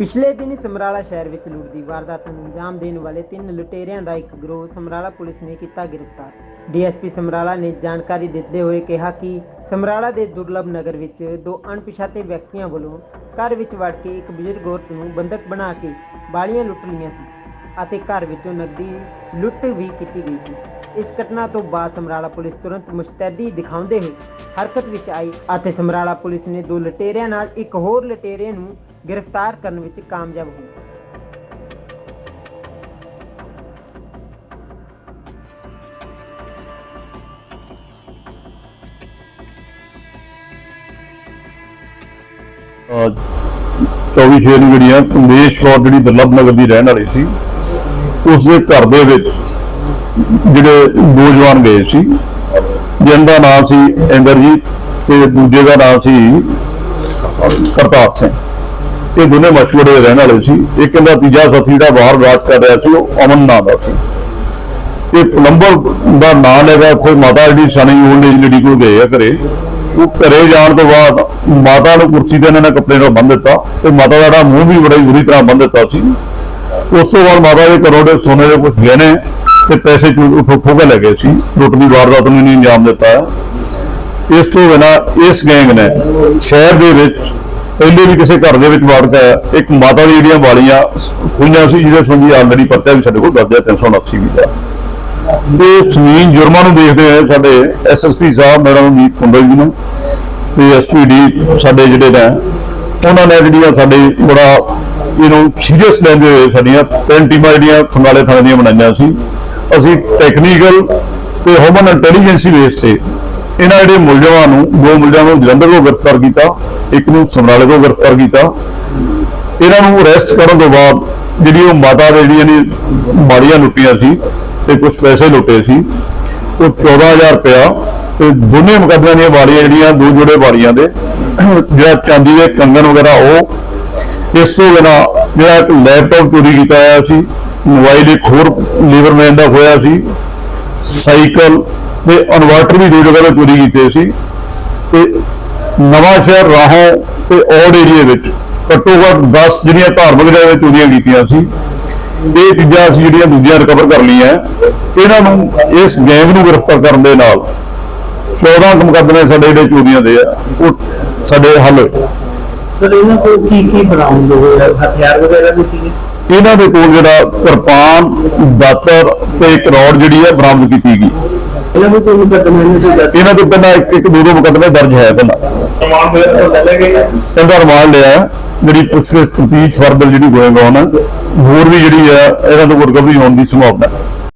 ਪਿਛਲੇ ਦਿਨੀ ਸਮਰਾਲਾ ਸ਼ਹਿਰ ਵਿੱਚ ਲੁੱਟ ਦੀ ਵਾਰਦਾਤ ਨੂੰ ਅੰਜਾਮ ਦੇਣ ਵਾਲੇ ਤਿੰਨ ਲੁਟੇਰਿਆਂ ਦਾ ਇੱਕ ਗਰੋਹ ਸਮਰਾਲਾ ਪੁਲਿਸ ਨੇ ਕੀਤਾ ਗ੍ਰਿਫਤਾਰ। ਡੀਐਸਪੀ ਸਮਰਾਲਾ ਨੇ ਜਾਣਕਾਰੀ ਦਿੰਦੇ ਹੋਏ ਕਿਹਾ ਕਿ ਸਮਰਾਲਾ ਦੇ ਦੁਰਲਭ ਨਗਰ ਵਿੱਚ ਦੋ ਅਣਪਛਾਤੇ ਵਿਅਕਤੀਆਂ ਵੱਲੋਂ ਘਰ ਵਿੱਚ ਵੜ ਕੇ ਇੱਕ ਬਜ਼ੁਰਗ ਔਰਤ ਨੂੰ ਬੰਦਕ ਬਣਾ ਕੇ ਬਾਲੀਆਂ ਲੁੱਟ ਲਈਆਂ ਸੀ। ਅਤੇ ਘਰ ਵਿੱਚੋਂ ਨਕਦੀ ਲੁੱਟ ਵੀ ਕੀਤੀ ਗਈ ਸੀ। ਇਸ ਘਟਨਾ ਤੋਂ ਬਾਅਦ ਸਮਰਾਲਾ ਪੁਲਿਸ ਤੁਰੰਤ ਮੁਸ਼ਤੈਦੀ ਦਿਖਾਉਂਦੇ ਹੋਏ ਹਰਕਤ ਵਿੱਚ ਆਈ ਅਤੇ ਸਮਰਾਲਾ ਪੁਲਿਸ ਨੇ ਦੋ ਲੁਟੇਰਿਆਂ ਨਾਲ ਇੱਕ ਹੋਰ ਲੁਟੇਰੇ ਨੂੰ ਗ੍ਰਿਫਤਾਰ ਕਰਨ ਵਿੱਚ ਕਾਮਯਾਬ ਹੋਈ ਅਹ 24 ਛੇ ਨੂੰ ਜਿਹੜੀ ਆ ਕਮੇਸ਼ ਕੌਰ ਜਿਹੜੀ ਦੁਰਲਭ ਨਗਰ ਦੀ ਰਹਿਣ ਵਾਲੀ ਸੀ ਉਸ ਦੇ ਘਰ ਦੇ ਵਿੱਚ ਜਿਹੜੇ ਦੋ ਜਵਾਨ ਗਏ ਸੀ ਜਿੰਨ ਦਾ ਨਾਮ ਸੀ ਇੰਦਰਜੀਤ ਤੇ ਦੂਜੇ ਦਾ ਨਾਮ ਸੀ ਕਰਤਾਰ ਸਿੰਘ। ਇਹ ਦੋਨੇ ਮਸ਼ਹੂਰੇ ਰਹਿਣ ਵਾਲੇ ਸੀ। ਇੱਕ ਇਹਦਾ ਤੀਜਾ ਸਾਥੀ ਜਿਹੜਾ ਬਾਹਰ ਰਾਜ ਕਰ ਰਿਹਾ ਸੀ, ਉਹ ਅਮਨ ਨਾਮ ਦਾ ਸੀ। ਇਹ ਪਲੰਬਰ ਦਾ ਨਾਮ ਹੈਗਾ ਉੱਥੇ ਮਾਤਾ ਜਿਹੜੀ ਸਣੀ ਓਲਡ ਏਜ ਲੇਡੀ ਕੋਲ ਗਏ ਆ ਘਰੇ। ਉਹ ਘਰੇ ਜਾਣ ਤੋਂ ਬਾਅਦ ਮਾਤਾ ਨੂੰ ਕੁਰਸੀ ਤੇ ਇਹਨਾਂ ਨੇ ਕੱਪੜੇ ਨਾਲ ਬੰਨ ਦਿੱਤਾ ਤੇ ਮਾਤਾ ਦਾ ਮੂੰਹ ਵੀ ਬੜੀ ਬੁਰੀ ਤਰ੍ਹਾਂ ਬੰਨ ਦਿੱਤਾ ਸੀ। ਉਸ ਤੋਂ ਬਾਅਦ ਮਾਤਾ ਦੇ ਘਰੋਂ ਦੇ ਸੋਨੇ ਦੇ ਕੁਝ ਗਹਿਣੇ ਤੇ ਪੈਸੇ ਚੂ ਕੇ ਲੈ ਗਏ ਸੀ। ਲੁੱਟ ਦੀ ਵਾਰਦਾਤ ਨੂੰ ਨਹੀਂ ਅੰਜਾਮ ਦਿੱਤਾ ਇਸ ਤੋਂ ਬਿਨਾਂ ਇਸ ਗੈਂਗ ਨੇ ਸ਼ਹਿਰ ਦੇ ਵਿੱਚ, ਪਹਿਲੇ ਵੀ ਕਿਸੇ ਘਰ ਦੇ ਵਿੱਚ ਵਾੜ ਕੇ ਇੱਕ ਮਾਤਾ ਦੀ ਜਿਹੜੀਆਂ ਵਾਲੀਆਂ ਖੋਈਆਂ ਸੀ, ਜਿਹਦੇ ਸੰਬੰਧੀ ਆਲਰੇਡੀ ਪਰਚਾ ਵੀ ਸਾਡੇ ਕੋਲ ਦਰਜ ਹੈ 389 ਵੀ ਦਾ। ਇਹ ਜ਼ਮੀਨ ਜੁਰਮਾਂ ਨੂੰ ਦੇਖਦੇ ਹੋਏ ਸਾਡੇ ਐਸਐਸਪੀ ਸਾਹਿਬ, ਮੈਡਮ ਅਮੀਤ ਕੁੰਡਲ ਜੀ ਨੂੰ ਤੇ ਐਸਪੀਡੀ ਸਾਡੇ ਜਿਹੜੇ ਨੇ, ਉਹਨਾਂ ਨੇ ਜਿਹੜੀਆਂ ਸਾਡੇ ਬੜਾ ਇਹਨੂੰ ਸੀਰੀਅਸ ਲੈਂਦੇ ਹੋਏ ਸਾਡੀਆਂ ਤਿੰਨ ਟੀਮਾਂ ਜਿਹੜੀਆਂ ਖੰਗਾਲੇ ਥਾਣੇ ਦੀਆਂ ਬਣਾਈਆਂ ਸੀ। ਅਸੀਂ ਟੈਕਨੀਕਲ ਤੇ ਹਿਊਮਨ ਇੰਟੈਲੀਜੈਂਸੀ ਬੇਸ ਤੇ ਇਹਨਾਂ ਜਿਹੜੇ ਮੁਲਜ਼ਮਾਂ ਨੂੰ, ਦੋ ਮੁਲਜ਼ਮਾਂ ਨੂੰ ਜਲੰਧਰ ਤੋਂ ਗ੍ਰਿਫਤਾਰ ਕੀਤਾ, ਇੱਕ ਨੂੰ ਸਮਰਾਲੇ ਤੋਂ ਗ੍ਰਿਫਤਾਰ ਕੀਤਾ। ਇਹਨਾਂ ਨੂੰ ਅਰੈਸਟ ਕਰਨ ਤੋਂ ਬਾਅਦ ਜਿਹੜੀ ਉਹ ਮਾਤਾ ਦੇ ਜਿਹੜੀਆਂ ਨੇ ਮਾੜੀਆਂ ਲੁੱਟੀਆਂ ਸੀ ਤੇ ਕੁਝ ਪੈਸੇ ਲੁੱਟੇ ਸੀ, ਉਹ 14000 ਰੁਪਇਆ ਤੇ ਦੋਨੇ ਮੁਕੱਦਮਿਆਂ ਦੀਆਂ ਵਾਰੀਆਂ ਜਿਹੜੀਆਂ ਦੋ ਜੋੜੇ ਵਾਰੀਆਂ ਦੇ, ਜਿਹੜਾ ਚਾਂਦੀ ਦੇ ਕੰਗਣ ਵਗੈਰਾ ਉਹ ਇਸ ਤੋਂ ਬਿਨਾਂ ਜਿਹੜਾ ਇੱਕ ਲੈਪਟਾਪ ਚੋਰੀ ਕੀਤਾ ਹੋਇਆ ਸੀ, ਮੋਬਾਈਲ ਇੱਕ ਹੋਰ ਲੀਵਰਮੈਨ ਦਾ ਹੋਇਆ ਸੀ, ਸਾਈਕਲ ਤੇ ਇਨਵਰਟਰ ਵੀ ਦੋ ਜਗ੍ਹਾ ਤੇ ਚੋਰੀ ਕੀਤੇ ਸੀ ਤੇ ਨਵਾਂ ਸ਼ਹਿਰ ਰਾਹੋਂ ਤੇ ਔੜ ਏਰੀਏ ਵਿੱਚ ਘੱਟੋ ਘੱਟ 10 ਜਿਹੜੀਆਂ ਧਾਰਮਿਕ ਜਗ੍ਹਾ ਤੇ ਚੋਰੀਆਂ ਕੀਤੀਆਂ ਸੀ, ਇਹ ਚੀਜ਼ਾਂ ਅਸੀਂ ਜਿਹੜੀਆਂ ਦੂਜੀਆਂ ਰਿਕਵਰ ਕਰ ਲਈਆਂ। ਇਹਨਾਂ ਨੂੰ ਇਸ ਗੈਂਗ ਨੂੰ ਗ੍ਰਿਫਤਾਰ ਕਰਨ ਦੇ ਨਾਲ 14 ਮੁਕੱਦਮੇ ਸਾਡੇ ਜਿਹੜੇ ਚੋਰੀਆਂ ਦੇ ਆ, ਉਹ ਸਾਡੇ ਹੱਲ ਸਰ ਇਹਨਾਂ ਕੋਲ ਕੀ ਕੀ ਬਰਾਮਦ ਹੋਇਆ ਹਥਿਆਰ ਵਗੈਰਾ ਵੀ ਸੀ ਇਹਨਾਂ ਦੇ ਕੋਲ ਜਿਹੜਾ ਕਿਰਪਾਨ ਦਾਤਰ ਤੇ ਇੱਕ ਰੌਡ ਜਿਹੜੀ ਹੈ ਬਰਾਮਦ ਕੀਤੀ ਗਈ। ਇਹਨਾਂ ਨੂੰ ਕੋਈ ਮੁਕੱਦਮਾ ਨਹੀਂ ਸੀ ਦਰਜ? ਇਹਨਾਂ ਦੇ ਪਹਿਲਾਂ ਇੱਕ ਇੱਕ ਦੋ ਦੋ ਮੁਕੱਦਮੇ ਦਰਜ ਹੈ ਪਹਿਲਾਂ। ਪ੍ਰਮਾਣ ਵਗੈਰਾ ਤਾਂ ਲੈ ਗਏ। ਇਹਦਾ ਰਿਮਾਂਡ ਲਿਆ। ਜਿਹੜੀ ਪੁੱਛਗਿੱਛ ਤਫਤੀਸ਼ ਫਰਦਰ ਜਿਹੜੀ ਗੋਇੰਗ ਹੈ ਹੋਰ ਵੀ ਜਿਹੜੀ ਹੈ ਇਹਨਾਂ ਤੋਂ ਰਿਕਵਰੀ ਹੋਣ ਦੀ ਸੰਭਾਵਨਾ ਹੈ।